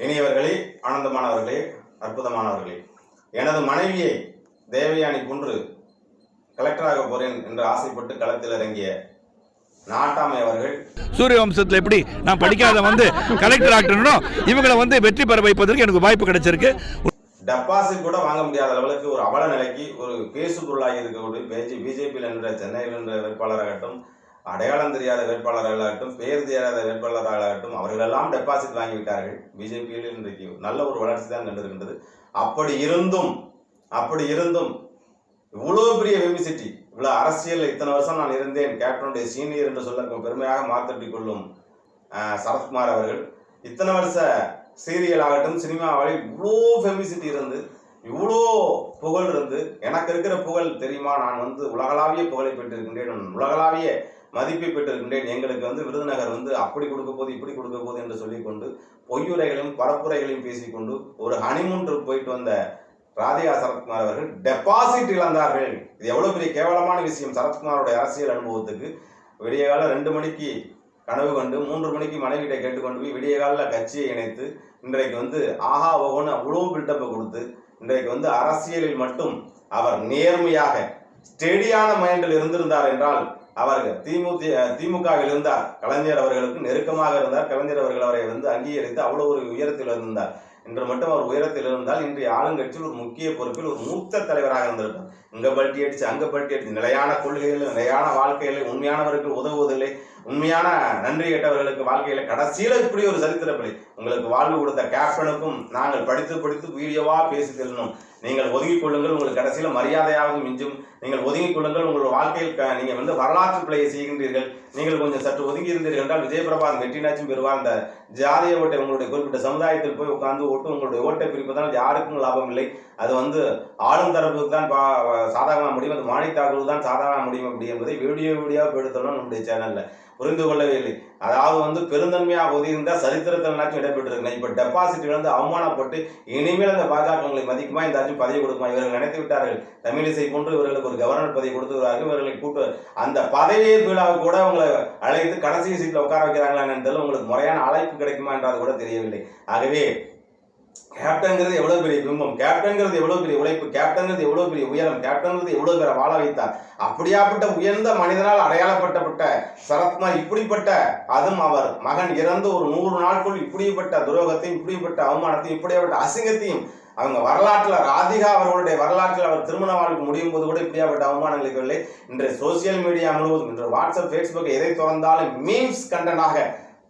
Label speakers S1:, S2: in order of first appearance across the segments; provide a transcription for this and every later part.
S1: இனியவர்களே ஆனந்தமானவர்களே அற்புதமானவர்களே எனது மனைவியை தேவயானி குன்று கலெக்டராக போறேன் என்று ஆசைப்பட்டு களத்தில் இறங்கிய நாட்டாமை அவர்கள்.
S2: சூரிய வம்சத்தில் எப்படி நான் படிக்காத வந்து கலெக்டர் ஆகணும் இவங்களை வந்து வெற்றி பெற வைப்பதற்கு எனக்கு வாய்ப்பு கிடைச்சிருக்கு.
S1: டெபாசிட் கூட வாங்க முடியாத அளவுக்கு ஒரு அவல நிலைக்கு ஒரு பேசு பொருளாகி இருக்கக்கூடிய பிஜே பிஜேபியில் என்ற சென்னையில் என்ற வேட்பாளராகட்டும் அடையாளம் தெரியாத வேட்பாளர்களாகட்டும் பேர் தெரியாத வேட்பாளர்களாகட்டும் அவர்களெல்லாம் டெபாசிட் வாங்கிவிட்டார்கள். பிஜேபியில் இன்றைக்கு நல்ல ஒரு வளர்ச்சி தான் கண்டிருக்கின்றது அப்படி இருந்தும் அப்படி இருந்தும் இவ்வளோ பெரிய வெமிசிட்டி இவ்வளோ அரசியல் இத்தனை வருஷம் நான் இருந்தேன். கேப்டனுடைய சீனியர் என்று சொல்ல பெருமையாக மாற்றப்பட்டுக் கொள்ளும் சரத்குமார் அவர்கள். இத்தனை வருஷ சீரியல் ஆகட்டும் சினிமாவில் இவ்வளோ ஃபெமிசிட்டி இருந்து இவ்வளோ புகழ் இருந்து எனக்கு இருக்கிற புகழ் தெரியுமா? நான் வந்து உலகளாவிய புகழை பெற்றிருக்கின்றேன். உலகளாவிய மதிப்பை பெற்றிருக்கின்றேன். எங்களுக்கு வந்து விருதுநகர் வந்து அப்படி கொடுக்க போது இப்படி கொடுக்க போது என்று சொல்லிக்கொண்டு பொய்யுரைகளையும் பரப்புரைகளையும் பேசிக்கொண்டு ஒரு ஹனிமூன் ட்ரிப் போயிட்டு வந்த ராதிகா சரத்குமார் அவர்கள் டெபாசிட் இழந்தார்கள். இது எவ்வளவு பெரிய கேவலமான விஷயம். சரத்குமாரோட அரசியல் அனுபவத்துக்கு விடிய கால ரெண்டு மணிக்கு கனவு கண்டு மூன்று மணிக்கு மனைவிட்ட கேட்டுக்கொண்டு போய் விடிய காலில் கட்சியை இணைத்து இன்றைக்கு வந்து ஆஹா ஓகோன்னு அவ்வளோ பில்டப்பை கொடுத்து இன்றைக்கு வந்து அரசியலில் மட்டும் அவர் நேர்மையாக ஸ்டெடியான மைண்டில் இருந்திருந்தார் என்றால் அவர்கள் திமுக திமுகவில் இருந்தார். கலைஞர் அவர்களுக்கு நெருக்கமாக இருந்தார். கலைஞர் அவர்கள் அவரை வந்து அங்கீகரித்து அவ்வளோ ஒரு உயரத்தில் இருந்தார். இன்று மட்டும் அவர் உயரத்தில் இருந்தால் இன்றைய ஆளுங்கட்சியில் ஒரு முக்கிய பொறுப்பில் ஒரு மூத்த தலைவராக இருந்திருப்பார். இங்க பல்ட்டி அடிச்சு அங்க பல்ட்டி அடிச்சு நிலையான கொள்கைகள் நிலையான வாழ்க்கைகளை உண்மையானவர்கள் உதவுவதில்லை. உண்மையான நன்றி கேட்டவர்களுக்கு வாழ்க்கையில கடைசியில இப்படி ஒரு சரித்திர பிழை உங்களுக்கு வாழ்வு கொடுத்த கேப்டனுக்கும் நாங்கள் படித்து படித்து வீடியோவா பேசி செல்லணும். நீங்கள் ஒதுங்கிக் கொள்ளுங்கள் உங்களுக்கு கடைசியில மரியாதையாவது மிஞ்சும். நீங்கள் ஒதுங்கிக் கொள்ளுங்கள் உங்களோட வாழ்க்கையில் க- நீங்கள் வந்து வரலாற்று பிழையை செய்கின்றீர்கள். நீங்கள் கொஞ்சம் சற்று ஒதுங்கி இருந்தீர்கள் என்றால் விஜயபிரபாத் வெற்றினாச்சும் பெறுவார் அந்த ஜாதிய ஓட்டை உங்களுடைய குறிப்பிட்ட சமுதாயத்தில் போய் உட்கார்ந்து ஓட்டு உங்களுடைய ஓட்டை பிரிப்பதால் யாருக்கும் லாபம் இல்லை. அது வந்து ஆளும் தரப்புக்கு தான் பா- சாதகமாக முடியும். அது மானிக் தாக்குதல் தான் சாதகமாக முடியும் அப்படி என்பதை வீடியோ வீடியோவாக எடுத்தோம்னா நம்முடைய சேனல்ல புரிந்து கொள்ளவே இல்லை. அதாவது வந்து பெருந்தன்மையாக ஒதுங்கியிருந்தா சரித்திரத்தில் இடம்பெற்றிருக்கணும் இப்போ டெபாசிட் இழந்து அவமானப்பட்டு இனிமேல் அந்த பாஜக உங்களை மதிக்குமா? இந்த ஆட்சி பதவி கொடுக்குமா? இவர்கள் நினைத்து விட்டார்கள். தமிழிசை போன்று இவர்களுக்கு ஒரு கவர்னர் பதவி கொடுத்துருவார்கள் இவர்களை கூட்டு அந்த பதவியே விழாவுக்கு கூட உங்களை அழைத்து கடைசி சீட்டில் உட்கார வைக்கிறாங்களா என்றாலும் உங்களுக்கு முறையான அழைப்பு கிடைக்குமா என்றது கூட தெரியவில்லை. ஆகவே கேப்டன்கிறது எவ்வளோ பெரிய பிம்பம்? கேப்டன்கிறது எவ்வளோ பெரிய உழைப்பு? கேப்டன்கிறது எவ்வளோ பெரிய உயரம்? கேப்டன்கிறது எவ்வளோ பேரை வாழ வைத்தார்? அப்படியாப்பட்ட உயர்ந்த மனிதனால் அடையாளப்பட்டப்பட்ட சரத்குமார் இப்படிப்பட்ட அதுவும் அவர். மகன் இறந்து ஒரு நூறு நாட்கள் இப்படிப்பட்ட துரோகத்தையும் இப்படிப்பட்ட அவமானத்தையும் இப்படியாப்பட்ட அசிங்கத்தையும் அவங்க வரலாற்றில் ராதிகா அவர்களுடைய வரலாற்றில் அவர் திருமண வாழ்க்கை முடியும் போது கூட இப்படியாப்பட்ட அவமானங்கள் இல்லை இன்றைய சோசியல் மீடியா முழுவதும் இன்று வாட்ஸ்அப் ஃபேஸ்புக் எதை திறந்தாலும் மீம்ஸ் கண்டனாக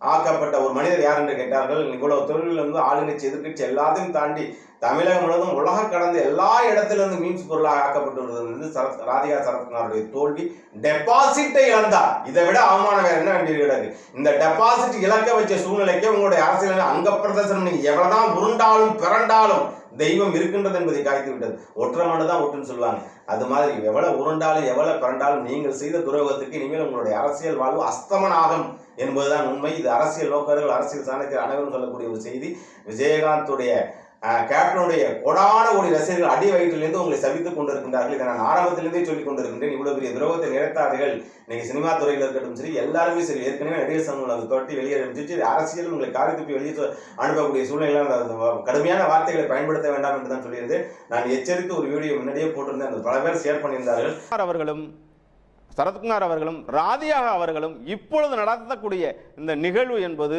S1: ஆக்கப்பட்ட ஒரு மனிதர் யார் என்று கேட்டார்கள்? இவ்வளவு தொழிலில் இருந்து ஆளுங்கட்சி எதிர்கட்சி எல்லாத்தையும் தாண்டி தமிழகம் முழுவதும் உலகம் கடந்த எல்லா இடத்திலிருந்து மீன்ஸ் பொருளாக ஆக்கப்பட்டுள்ளது வந்து சரத் ராதிகா சரத்குமாருடைய தோல்வி டெபாசிட்டை இழந்தார். இதை விட அவமானம் வேற என்ன வேண்டியது கிடக்கு? இந்த டெபாசிட் இழக்க வச்ச சூழ்நிலைக்கு உங்களுடைய அரசியல் அங்க பிரதர்சனம் நீங்க எவ்வளவுதான் உருண்டாலும் பிறண்டாலும் தெய்வம் இருக்கின்றது என்பதை காய்த்து விட்டது. ஒற்றை மனு தான் ஒட்டுன்னு சொல்லுவாங்க. அது மாதிரி எவ்வளவு உருண்டாலும் எவ்வளவு பிறண்டாலும் நீங்கள் செய்த துரோகத்துக்கு இனிமேல் உங்களுடைய அரசியல் வாழ்வு அஸ்தமனாகும் என்பதுதான் உண்மை. இது அரசியல் நோக்கர்கள் அரசியல் சாணக்கியர் அனைவரும் சொல்லக்கூடிய ஒரு செய்தி. விஜயகாந்துடைய கேப்டனுடைய கொடான ஒரு ரசிகர்கள் அடி வயிற்றிலிருந்து உங்களை சவித்துக் கொண்டிருக்கின்றார்கள். இதை நான் ஆரம்பத்திலிருந்தே சொல்லிக் கொண்டிருக்கின்றேன். இவ்வளவு பெரிய துரோகத்தை நினைத்தார்கள் இன்னைக்கு சினிமா துறையில் இருக்கட்டும் சரி எல்லாருமே சரி. ஏற்கனவே நடிகர் சங்கம் அதை தொட்டி வெளியே அனுப்பிச்சு அரசியல் உங்களை காரி துப்பி வெளியே அனுப்பக்கூடிய சூழ்நிலை கடுமையான வார்த்தைகளை பயன்படுத்த வேண்டாம் என்று தான் சொல்லியிருந்தேன் நான் எச்சரித்து ஒரு வீடியோ முன்னாடியே போட்டிருந்தேன். அந்த பல பேர் ஷேர் பண்ணியிருந்தார்கள்.
S3: அவர்களும் சரத்குமார் அவர்களும் ராதியாக அவர்களும் இப்பொழுது நடத்தக்கூடிய இந்த நிகழ்வு என்பது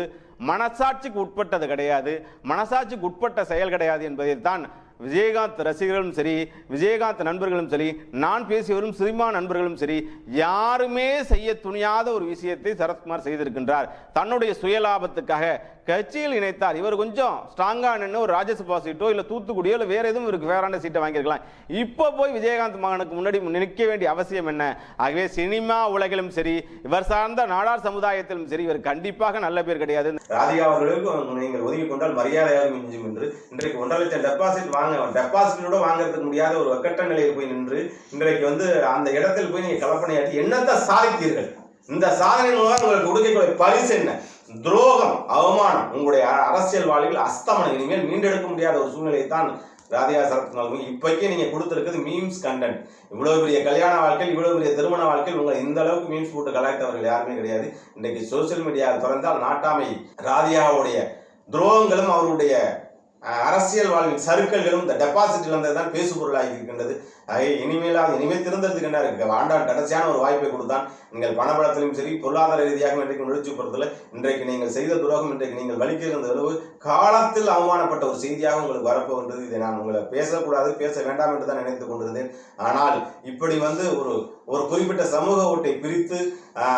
S3: மனசாட்சிக்கு உட்பட்டது கிடையாது. மனசாட்சிக்கு உட்பட்ட செயல் கிடையாது என்பதை தான் விஜயகாந்த் ரசிகர்களும் சரி விஜயகாந்த் நண்பர்களும் சரி நான் பேசி வரும் சினிமா நண்பர்களும் சரி யாருமே செய்ய துணியாத ஒரு விஷயத்தை சரத்குமார் செய்திருக்கின்றார். தன்னுடைய சுயலாபத்துக்காக கட்சியில் இணைத்தார். இவர் கொஞ்சம் ஸ்ட்ராங்காக நின்று ஒரு ராஜ்யசபா சீட்டோ இல்லை தூத்துக்குடியோ இல்லை வேற எதுவும் இவருக்கு வேறான சீட்டை வாங்கியிருக்கலாம். இப்போ போய் விஜயகாந்த் மகனுக்கு முன்னாடி நிற்க வேண்டிய அவசியம் என்ன? ஆகவே சினிமா உலகிலும் சரி இவர் சார்ந்த நாடார் சமுதாயத்திலும் சரி இவர் கண்டிப்பாக நல்ல பேர் கிடையாது.
S1: ராதிகா அவர்களுக்கு நீங்கள் ஒதுக்கி கொண்டால் மரியாதையாக மிஞ்சும் என்று இன்றைக்கு ஒன்றரை லட்சம் டெபாசிட் வாங்க டெபாசிட்டோட வாங்குறதுக்கு முடியாத ஒரு கட்ட நிலையில் போய் நின்று இன்றைக்கு வந்து அந்த இடத்தில் போய் நீங்க கலப்பணையாற்றி என்னத்தை சாதித்தீர்கள்? இந்த சாதனை மூலம் உங்களுக்கு கொடுக்கக்கூடிய பரிசு என்ன? துரோகம் அவமானம் உங்களுடைய அரசியல் வாழ்வில் அஸ்தமனம். இனிமேல் மீண்டெடுக்க முடியாத ஒரு சூழ்நிலை தான் ராதிகா சரத்குமார் இப்போக்கே நீங்கள் கொடுத்துருக்குது மீம்ஸ் கண்டென்ட் இவ்வளோ பெரிய கல்யாண வாழ்க்கையில் இவ்வளோ பெரிய திருமண வாழ்க்கையில் உங்களை இந்த அளவுக்கு மீம்ஸ் போட்டு கலாய்த்தவர்கள் யாருமே கிடையாது. இன்றைக்கு சோசியல் மீடியா திறந்தால் நாட்டாமை ராதிகாவுடைய துரோகங்களும் அவருடைய அரசியல் வாழ்வின் சருக்கல்களும் இந்த டெபாசிட் இழந்தது தான் பேசுபொருளாகி இருக்கின்றது. ஆகவே இனிமேல் அது இனிமேல் திருந்ததுக்கு என்ன இருக்கு ஆண்டான் கடைசியான ஒரு வாய்ப்பை கொடுத்தான். நீங்கள் பணபலத்திலும் சரி பொருளாதார ரீதியாக இன்றைக்கு நுழைச்சி இன்றைக்கு நீங்கள் செய்த துரோகம் இன்றைக்கு நீங்கள் வலிக்கிருந்த அளவு காலத்தில் அவமானப்பட்ட ஒரு செய்தியாக உங்களுக்கு வரப்போகின்றது. இதை நான் உங்களை பேசக்கூடாது பேச வேண்டாம் என்று தான் நினைத்துக் கொண்டிருந்தேன். ஆனால் இப்படி வந்து ஒரு ஒரு குறிப்பிட்ட சமூக ஓட்டை பிரித்து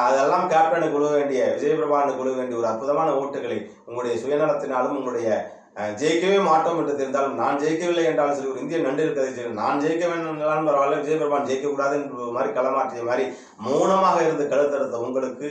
S1: அதெல்லாம் கேப்டனுக்கு விழ வேண்டிய விஜயபிரபானுக்கு விழ வேண்டிய ஒரு அற்புதமான ஓட்டுகளை உங்களுடைய சுயநலத்தினாலும் உங்களுடைய ஜெயிக்கவே மாட்டோம் என்று தெரிந்தாலும் நான் ஜெயிக்கவில்லை என்றாலும் சரி ஒரு இந்திய நண்டு இருக்கிறது நான் ஜெயிக்க வேண்டாம் பரவாயில்ல விஜயபிரபான் ஜெயிக்கக்கூடாது என்ற ஒரு மாதிரி களமாற்றிய மாதிரி மௌனமாக இருந்து கழுத்தெடுத்த உங்களுக்கு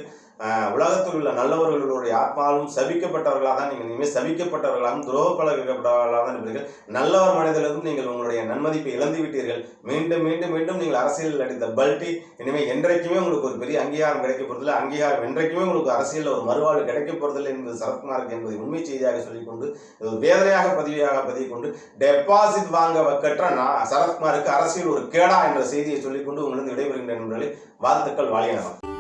S1: உலகத்தில் உள்ள நல்லவர்களுடைய ஆத்மாவும் சபிக்கப்பட்டவர்களாக தான் நீங்கள் இனிமேல் சபிக்கப்பட்டவர்களாகவும் துரோக பழக்கப்பட்டவர்களாக தான் இருப்பீர்கள். நல்லவர் மனிதர்களும் நீங்கள் உங்களுடைய நன்மதிப்பை இழந்து விட்டீர்கள். மீண்டும் மீண்டும் மீண்டும் நீங்கள் அரசியலில் அடித்த பல்ட்டி இனிமேல் என்றைக்குமே உங்களுக்கு ஒரு பெரிய அங்கீகாரம் கிடைக்க போகிறதில்லை அங்கீகாரம் என்றைக்குமே உங்களுக்கு அரசியலில் ஒரு மறுவாழ்வு கிடைக்க போகிறதில்லை என்பது சரத்குமாருக்கு என்பதை உண்மை செய்தியாக சொல்லிக்கொண்டு இது ஒரு வேதனையாக பதிவியாக பதிவு கொண்டு டெபாசிட் வாங்க வக்கற்ற நான் சரத்குமாருக்கு அரசியல் ஒரு கேடா என்ற செய்தியை சொல்லிக்கொண்டு உங்களிருந்து விடைபெறுகின்ற நண்பர்களே வாழ்த்துக்கள் வாழியனவன்